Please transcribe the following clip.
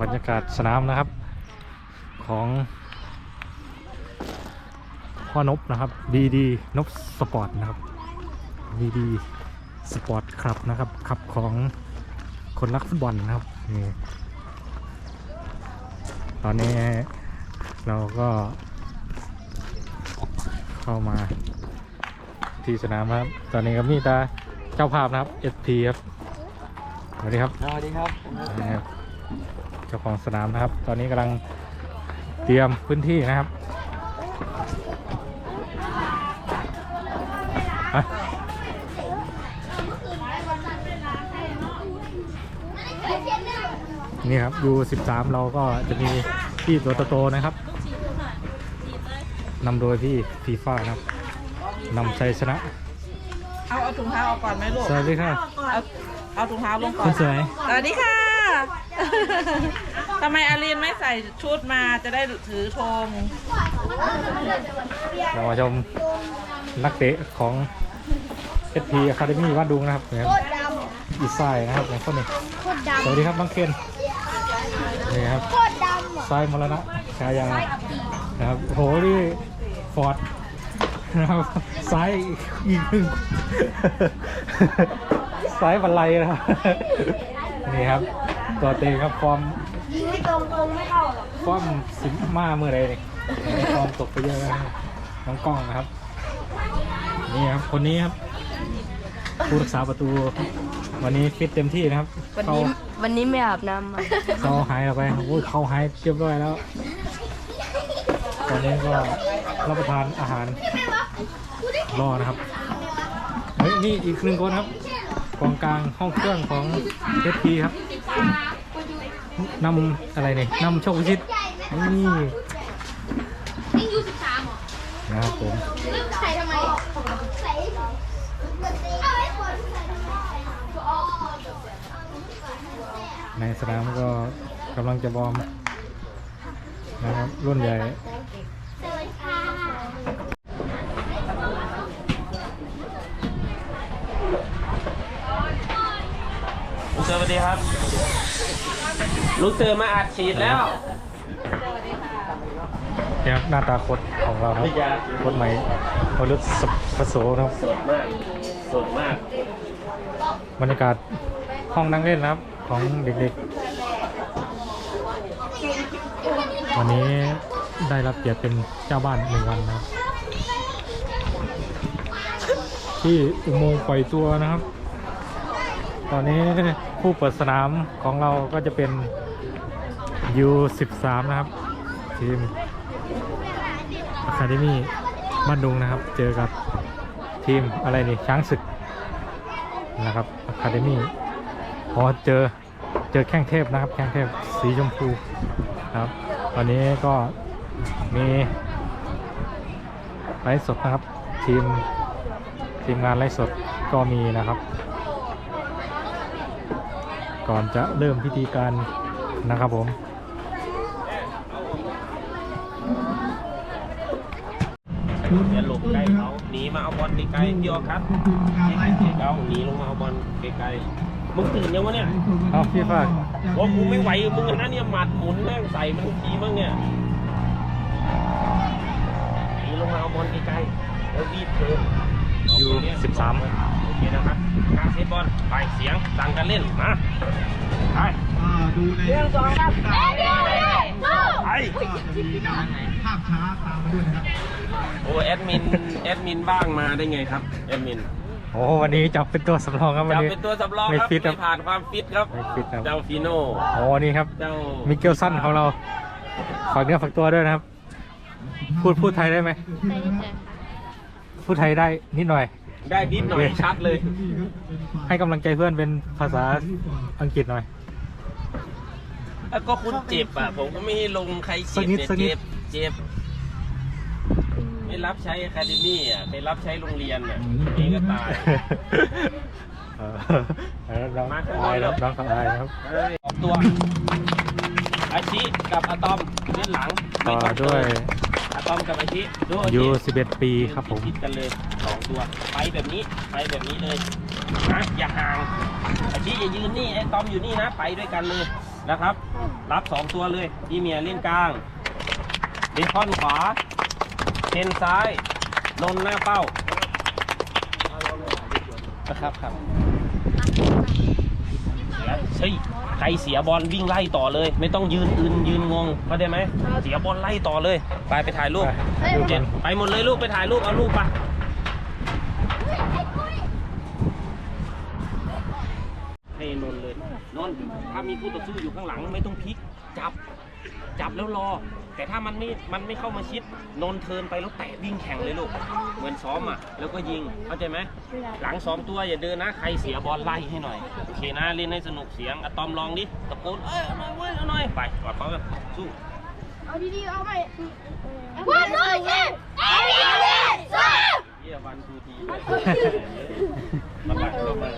บรรยากาศสนามนะครับของพ่อนบนะครับ BD นบสปอร์ตนะครับ BD สปอร์ตครับนะครับขับของคนรักฟุตบอลนะครับนี่ตอนนี้เราก็เข้ามาที่สนามครับ ตอนนี้ก็มีตาเจ้าภาพนะครับ SP ครับสวัสดีครับสวัสดีครับนะครับเจ้าของสนามนะครับ ตอนนี้กำลังเตรียมพื้นที่นะครับอะนี่ครับยู13 เราก็จะมีพี่ตัวโตๆนะครับนำโดยพี่ฟีฟ่านะครับนำชัยชนะ เอาเอาถุงเท้าออกก่อนไหมลูกสวัสดีค่ะ เอาเอาถุงเท้าลงก่อคุนณสวย สวัสดีค่ะ ทำไมอารีนไม่ใส่ชุดมาจะได้ถือธงเรามาชมนักเตะของ SP Academy วัดดุงนะครับเนี่ยอีไซายนะครับของคนนี้โคตรดสวัสดีครับน้องเคนนี่ครับำโคตรดำอะซ้ายมรณะชายานะครับโอ้โหนี่ฟอร์ดนะครับซ้ายอีกหนึ่งซ้ายบันไลนะครับนี่ครับ ตัวเตะครับฟอร์มยิงไม่ตรงตรงไม่เข้าหรอกฟอร์มสิบมาเมื่อไรเนี่ยฟอร์มตกไปเยอะแล้วนะครับน้องกล้องนะครับ นี่ครับคนนี้ครับผู้รักษาประตู วันนี้ฟิตเต็มที่นะครับวันเขานี้วันนี้ไม่อาบน้ำมาเขาหายออกไปโอ้ยเขาหายเรียบร้อยแล้ว ตอนนี้ก็รับประทานอาหารรอนะครับเฮ้ยนี่อีกหนึ่งคนครับกองกลางห้องเครื่องของเอสพีครับ นำอะไรเนี่ยนำโชควิชิตนี่ยิงยูสิบสามเหรอนะครับผมใส่ทำไมใส่เอาไว้คนใส่ทำไมในสนามก็กำลังจะบอร์มนะครับรุ่นใหญ่ สวัสดีค่ะ ลุงเตอร์ สวัสดีครับ ลุงเตอร์มาอัดฉีดแล้วเนี่ยหน้าตาโคตรของเราครับโคตรใหม่โคตรสปโสนะครับสดมากสดมาก บรรยากาศห้องนั่งเล่นนะครับ ของเด็กๆ วันนี้ได้รับเกียรติเป็นเจ้าบ้านหนึ่งวันนะครับที่อุโมงค์ปล่อยตัวนะครับ ตอนนี้ ผู้เปิดสนามของเราก็จะเป็น U13 นะครับ ทีม Academy บ้านดุงนะครับ เจอกับทีมอะไรนี่ช้างศึกนะครับอะคาเดมี่พอเจอเจอแข้งเทพนะครับ แข้งเทพสีชมพูครับตอนนี้ก็มีไลฟ์สดนะครับ ทีมทีมงานไลฟ์สดก็มีนะครับ ก่อนจะเริ่มพิธีการนะครับผมอย่าหลบใกล้เขาหนีมาเอาบอลไกลๆพี่ออกัสเขาหนีลงมาเอาบอลไกลๆมึงตื่นยังวะเนี่ยเอาพี่ฝากว่ากูไม่ไหวกับมึงอะนะเนี่ยหมัดหมุนแม่งใส่มันทีบ้างเนี่ยหนีลงมาเอาบอลไกลๆแล้วรีบเทิร์นยูสิบสามโอ เคนะครับการเซตบอลไปเสียงสั่งกันเล่นมาไปเรื่องสองครับเดี๋ยวเดี๋ยวสู้ไปโอ้แอดมินแอดมินบ้างมาได้ไงครับแอดมินโอ้วันนี้จับเป็นตัวสำรองครับวันจะนี้เป็นตัวสำรองไม่ครับฟิตครับไม่ผ่านความฟิตครับไม่ฟิตครับเจ้าฟิโน่โอ้นี่ครับเจ้ามิเกลสันของเราฝากเนื้อฝากตัวด้วยนะครับ พูดพูดไทยได้ไหมพูดไทยได้นิดหน่อย ได้นิดหน่อยชัดเลย ให้กำลังใจเพื่อนเป็นภาษาอังกฤษหน่อย แล้วก็คุณเจ็บอะ ผมก็ไม่ให้ลงใครสัเจ็กบนิดเนี่ยสักนิด เจ็บเจ็บ ไม่รับใช้อะคาเดมี่อะไปรับใช้โรงเรียนอะนี่ก็ตาย เออแล้วน้องมาข้างบนอายแล้แล้ววน้องเขาอายนะครับเอ้ยออกตัว อาชิกับอะตอมเล่นหลังต่อไม่งด้วย อะตอมกับอาชิดูยูอาชิ11 ปีครับผม คิดกันเลยสอง ตัวไปแบบนี้ไปแบบนี้เลยนะอย่าห่างอาชิอย่ายืนนี่ไอ้ตอมอยู่นี่นะไปด้วยกันเลยนะครับ รับสองตัวเลยอีเมียเล่นกลางเบคอนขวาเทนซ้ายนนหน้าเป้านะครับครับแล้วเฮ้ยใครเสียบอลวิ่งไล่ต่อเลย ไม่ต้องยืนอื่นยืนงงเข้าใจไหมเสียบอลไล่ต่อเลย ไปไปถ่ายรูปไปดูกันไปหมดเลยลูกไปถ่ายรูปเอาลูกไปให้นนท์เลยนนท์ถ้า มีคู่ต่อสู้อยู่ข้างหลังไม่ต้องพลิกจับจับแล้วรอ แต่ถ้ามันไม่ มันไม่เข้ามาชิดนนท์เทิร์นไปแล้วแตะวิ่งแข่งเลยลูก เหมือนซ้อมอะ แล้วก็ยิง เข้าใจไหม หลังซ้อมตัวอย่าเดินนะ ใครเสียบอลไล่ให้หน่อย โอเคนะเล่นให้สนุกเสียงอะตอมลองดิ ตะโกน เอ้ยเอาหน่อยเว้ยเอาหน่อย ไปกอดเขากันสู้ เอาดีๆ เอาไปวันนู้นสิเอ้ยเอาดิสู้เยี่ยวันทูทีด้วยมาบังเข้ามา